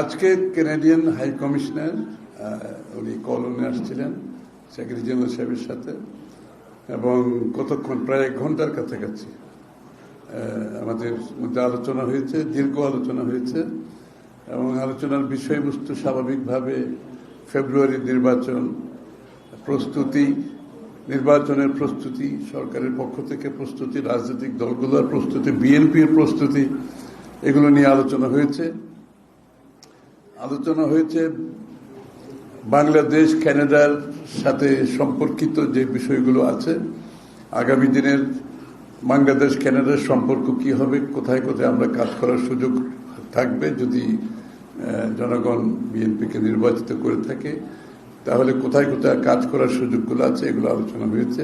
আজকে Canadian high commissioner উনি কলনে আসছিলেন সেক্রেটারি জেনারেল সাহেবের সাথে, এবং কতক্ষণ, প্রায় এক ঘণ্টার কাছাকাছি আমাদের মধ্যে আলোচনা হয়েছে, দীর্ঘ আলোচনা হয়েছে, এবং আলোচনার বিষয়বস্তু স্বাভাবিকভাবে ফেব্রুয়ারি নির্বাচন প্রস্তুতি, নির্বাচনের প্রস্তুতি, সরকারের পক্ষ থেকে প্রস্তুতি, রাজনৈতিক দলগুলোর প্রস্তুতি বিএনপির প্রস্তুতি, এগুলো নিয়ে আলোচনা হয়েছে। আলোচনা হয়েছে বাংলাদেশ ক্যানাডার সাথে সম্পর্কিত যে বিষয়গুলো আছে। আগামী দিনের বাংলাদেশ ক্যানাডার সম্পর্ক কি হবে, কোথায় কোথায় আমরা কাজ করার সুযোগ থাকবে, যদি জনগণ বিএনপিকে নির্বাচিত করে থাকে, তাহলে কোথায় কোথায় কাজ করার সুযোগগুলো আছে, এগুলো আলোচনা হয়েছে।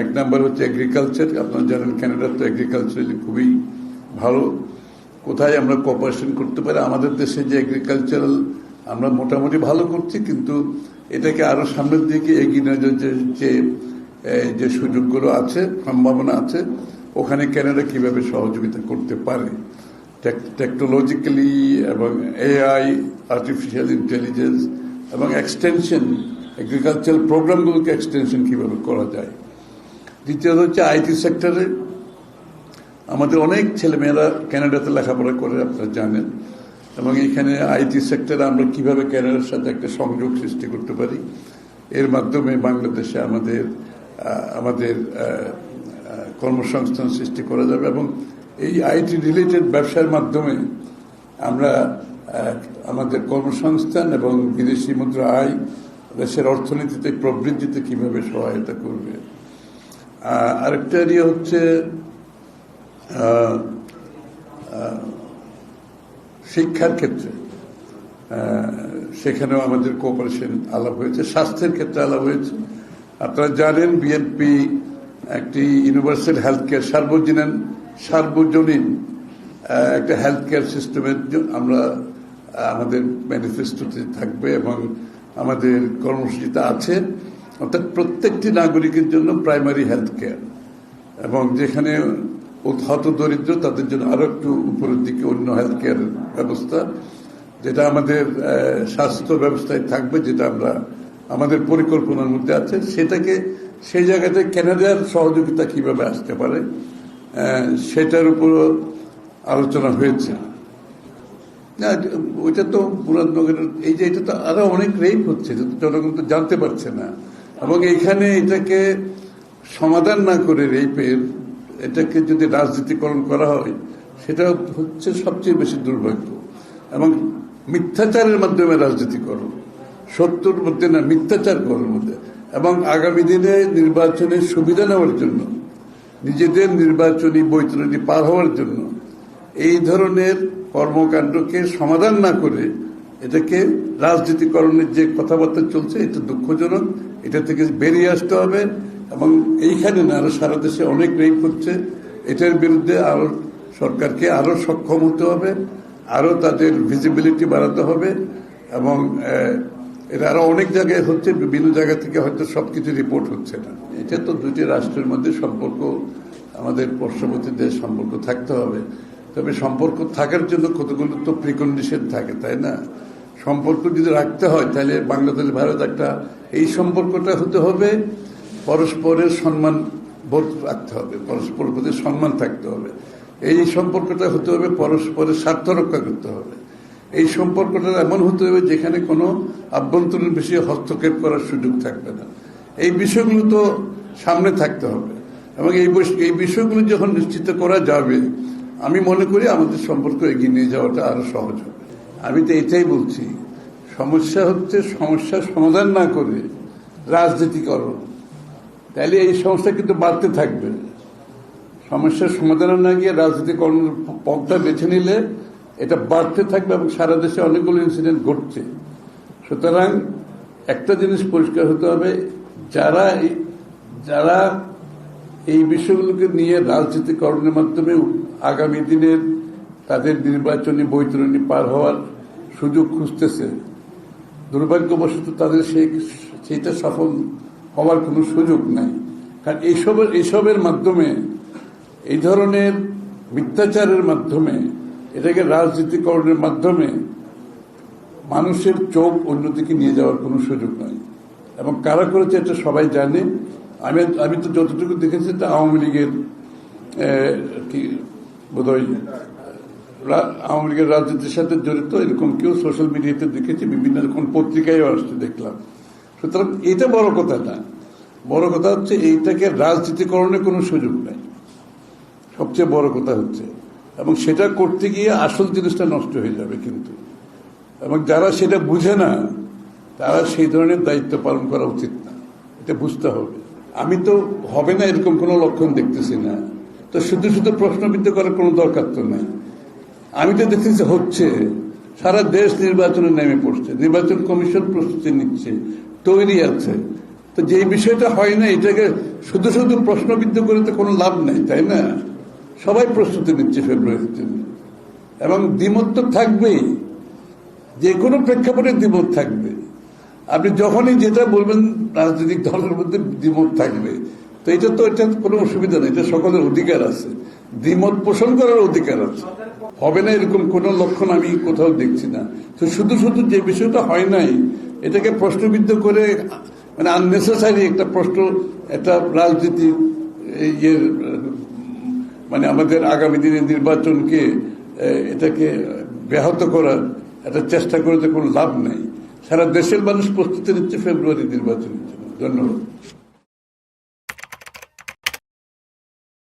এক নম্বর হচ্ছে এগ্রিকালচার আপনারা জানেন কানাডার তো এগ্রিকালচারালি খুবই ভালো। কোথায় আমরা কোঅপারেশন করতে পারি? আমাদের দেশে যে এগ্রিকালচারাল আমরা মোটামুটি ভালো করছি, কিন্তু এটাকে আরও সামনের দিকে এগিয়ে যে যে যে সুযোগগুলো আছে, সম্ভাবনা আছে, ওখানে ক্যানাডা কীভাবে সহযোগিতা করতে পারে? টেকনোলজিক্যালি এবং এআই আর্টিফিশিয়াল ইন্টেলিজেন্স এবং এক্সটেনশন এগ্রিকালচারাল প্রোগ্রামগুলোকে এক্সটেনশন কীভাবে করা যায়? দ্বিতীয়ত হচ্ছে আইটি সেক্টরে আমাদের অনেক ছেলেমেয়েরা ক্যানাডাতে লেখাপড়া করে আপনারা জানেন, এবং এখানে আইটি সেক্টরে আমরা কীভাবে ক্যানাডার সাথে একটা সংযোগ সৃষ্টি করতে পারি, এর মাধ্যমে বাংলাদেশে আমাদের আমাদের কর্মসংস্থান সৃষ্টি করা যাবে, এবং এই আইটি রিলেটেড ব্যবসার মাধ্যমে আমরা আমাদের কর্মসংস্থান এবং বিদেশি মুদ্রা আয় দেশের অর্থনীতিতে প্রবৃদ্ধিতে কীভাবে সহায়তা করবে। আরেকটা এরিয়া হচ্ছে শিক্ষার ক্ষেত্রে সেখানেও আমাদের কোঅপারেশন আলাপ হয়েছে, স্বাস্থ্যের ক্ষেত্রে আলাপ হয়েছে। আপনারা জানেন বিএনপি একটি ইউনিভার্সাল হেলথ কেয়ার সার্বজনীন সার্বজনীন একটা হেলথ কেয়ার সিস্টেমের আমরা আমাদের ম্যানিফেস্টোতে থাকবে এবং আমাদের কর্মসূচিতে আছে। অর্থাৎ প্রত্যেকটি নাগরিকের জন্য প্রাইমারি হেলথ কেয়ার এবং যেখানে হত দরিদ্র তাদের জন্য আরও একটু উপরের দিকে অন্য হেলথ কেয়ার ব্যবস্থা, যেটা আমাদের স্বাস্থ্য ব্যবস্থায় থাকবে, যেটা আমরা, আমাদের পরিকল্পনার মধ্যে আছে। সেটাকে, সেই জায়গাতে ক্যানাডার সহযোগিতা কীভাবে আসতে পারে সেটার উপর আলোচনা হয়েছে। না, ওইটা তো মুরাদনগরের এই যে এটা তো আরও অনেক রেপ হচ্ছে জনগণ তো জানতে পারছে না। এবং এখানে এটাকে সমাধান না করে রেপের এটাকে যদি রাজনীতিকরণ করা হয়, সেটা হচ্ছে সবচেয়ে বেশি দুর্ভাগ্য। এবং মিথ্যাচারের মাধ্যমে রাজনীতিকরণ, সত্যর মধ্যে না, মিথ্যাচার করার মধ্যে। এবং আগামী দিনে নির্বাচনের সুবিধা নেওয়ার জন্য, নিজেদের নির্বাচনী বৈতরণী পার হওয়ার জন্য, এই ধরনের কর্মকাণ্ডকে সমাধান না করে এটাকে রাজনীতিকরণের যে কথাবার্তা চলছে, এটা দুঃখজনক। এটা থেকে বেরিয়ে আসতে হবে। এবং এইখানে না আরও সারা দেশে অনেক রেপ হচ্ছে। এটার বিরুদ্ধে আরও সরকারকে আরও সক্ষম হতে হবে, আরও তাদের ভিজিবিলিটি বাড়াতে হবে এবং এটা আরও অনেক জায়গায় হচ্ছে, বিভিন্ন জায়গা থেকে হয়তো সবকিছু রিপোর্ট হচ্ছে না। এটা তো দুটি রাষ্ট্রের মধ্যে সম্পর্ক, আমাদের পার্শ্ববর্তী দেশ সম্পর্ক থাকতে হবে। তবে সম্পর্ক থাকার জন্য কতগুলো তো প্রিকন্ডিশন থাকে, তাই না? সম্পর্ক যদি রাখতে হয়, তাহলে বাংলাদেশ ভারত একটা, এই সম্পর্কটা হতে হবে। পরস্পরের সম্মান বোধ রাখতে হবে পরস্পর প্রতি সম্মান থাকতে হবে। এই সম্পর্কটা হতে হবে পরস্পরের স্বার্থ রক্ষা করতে হবে। এই সম্পর্কটা এমন হতে হবে যেখানে কোনো আভ্যন্তরীণ বিষয়ে হস্তক্ষেপ করার সুযোগ থাকবে না। এই বিষয়গুলো তো সামনে থাকতে হবে। এবং এই এই বিষয়গুলো যখন নিশ্চিত করা যাবে, আমি মনে করি আমাদের সম্পর্ক এগিয়ে নিয়ে যাওয়াটা আরও সহজ হবে। আমি তো এটাই বলছি, সমস্যা হচ্ছে সমস্যার সমাধান না করে রাজনীতিকরণ তাহলে এই সমস্যা কিন্তু বাড়তে থাকবে। সমস্যার সমাধানে না গিয়ে রাজনীতিকরণের পথটা বেছে নিলে এটা বাড়তে থাকবে এবং সারা দেশে অনেকগুলো ইনসিডেন্ট ঘটছে। সুতরাং একটা জিনিস পরিষ্কার হতে হবে, যারা যারা এই বিষয়গুলোকে নিয়ে রাজনীতিকরণের মাধ্যমে আগামী দিনের তাদের নির্বাচনী বৈতরণী পার হওয়ার সুযোগ খুঁজতেছে। দুর্ভাগ্যবশত তাদের সেই, সেইটা সফল হওয়ার কোনো সুযোগ নাই। কারণ এইসবের এইসবের মাধ্যমে, এই ধরনের মিথ্যাচারের মাধ্যমে, এটাকে রাজনীতিকরণের মাধ্যমে মানুষের চোখ অন্যদিকে নিয়ে যাওয়ার কোনো সুযোগ নাই। এবং কারা করেছে এটা সবাই জানে। আমি আমি তো যতটুকু দেখেছি এটা আওয়ামী লীগের কি বোধহয় আওয়ামী লীগের রাজনীতির সাথে জড়িত। এরকম কেউ সোশ্যাল মিডিয়াতে দেখেছি, বিভিন্ন রকম পত্রিকায়ও আসতে দেখলাম। সুতরাং এটা বড় কথা না। বড় কথা হচ্ছে এইটাকে রাজনীতিকরণের কোনো সুযোগ নাই। সবচেয়ে বড় কথা হচ্ছে। এবং সেটা করতে গিয়ে আসল জিনিসটা নষ্ট হয়ে যাবে কিন্তু। এবং যারা সেটা বুঝে না, তারা সেই ধরনের দায়িত্ব পালন করা উচিত না। এটা বুঝতে হবে। আমি তো হবে না এরকম কোনো লক্ষণ দেখতেছি না। তো শুধু শুধু প্রশ্নবিদ্ধ করার কোনো দরকার তো নাই। আমি তো দেখতেছি হচ্ছে, সারা দেশ নির্বাচনে নেমে পড়ছে। নির্বাচন কমিশন প্রস্তুতি নিচ্ছে। তৈরি আছে। তো যে বিষয়টা হয় না, এটাকে শুধু শুধু প্রশ্নবিদ্ধ করে তো কোনো লাভ নেই, তাই না? সবাই প্রস্তুতি নিচ্ছে ফেব্রুয়ারির জন্য এবং দ্বিমত তো থাকবেই। যে কোনো প্রেক্ষাপটে দ্বিমত থাকবে। আপনি যখনই যেটা বলবেন, রাজনৈতিক দলের মধ্যে দ্বিমত থাকবে। তো এটা তো, এটা কোনো অসুবিধা নেই, এটা সকলের অধিকার আছে। দ্বিমত পোষণ করার অধিকার আছে। হবে না এরকম কোনো লক্ষণ আমি কোথাও দেখছি না। তো শুধু শুধু যে বিষয়টা হয় নাই, এটাকে প্রশ্নবিদ্ধ করে মানে আননেসেসারি একটা প্রশ্ন, একটা রাজনীতি ইয়ের মানে আমাদের আগামী দিনে নির্বাচনকে এটাকে ব্যাহত করার একটা চেষ্টা করে তো কোনো লাভ নাই। সারা দেশের মানুষ প্রস্তুতি নিচ্ছে ফেব্রুয়ারি নির্বাচনের জন্য। ধন্যবাদ।